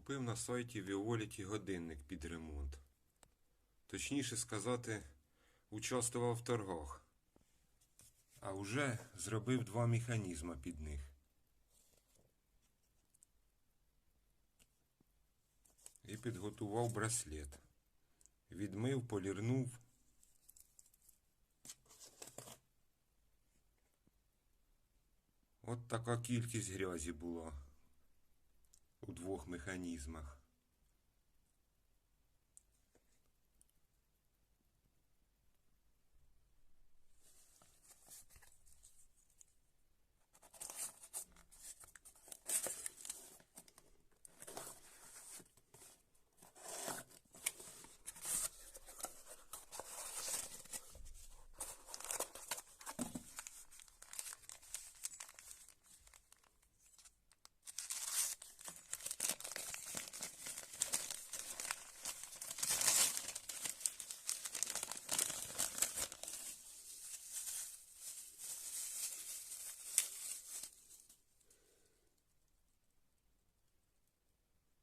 Купив на сайті Віоліті годинник під ремонт. Точніше сказати, участвував в торгах. А вже зробив два механізми під них. І підготував браслет. Відмив, полірнув. От така кількість грязі була у двох механізмах.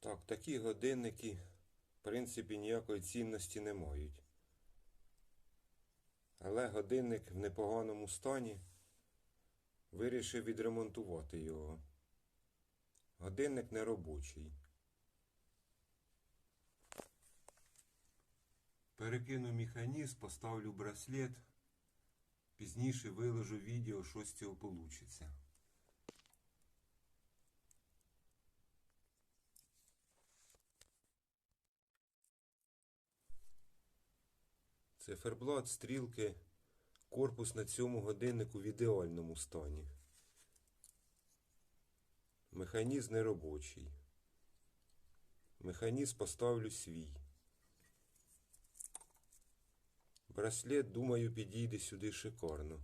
Так, такі годинники, в принципі, ніякої цінності не мають. Але годинник в непоганому стані вирішив відремонтувати його. Годинник не робочий. Перекину механізм, поставлю браслет. Пізніше виложу відео, що з цього получиться. Циферблат, стрілки, корпус на цьому годиннику в ідеальному стані. Механізм не робочий. Механізм поставлю свій. Браслет, думаю, підійде сюди шикарно.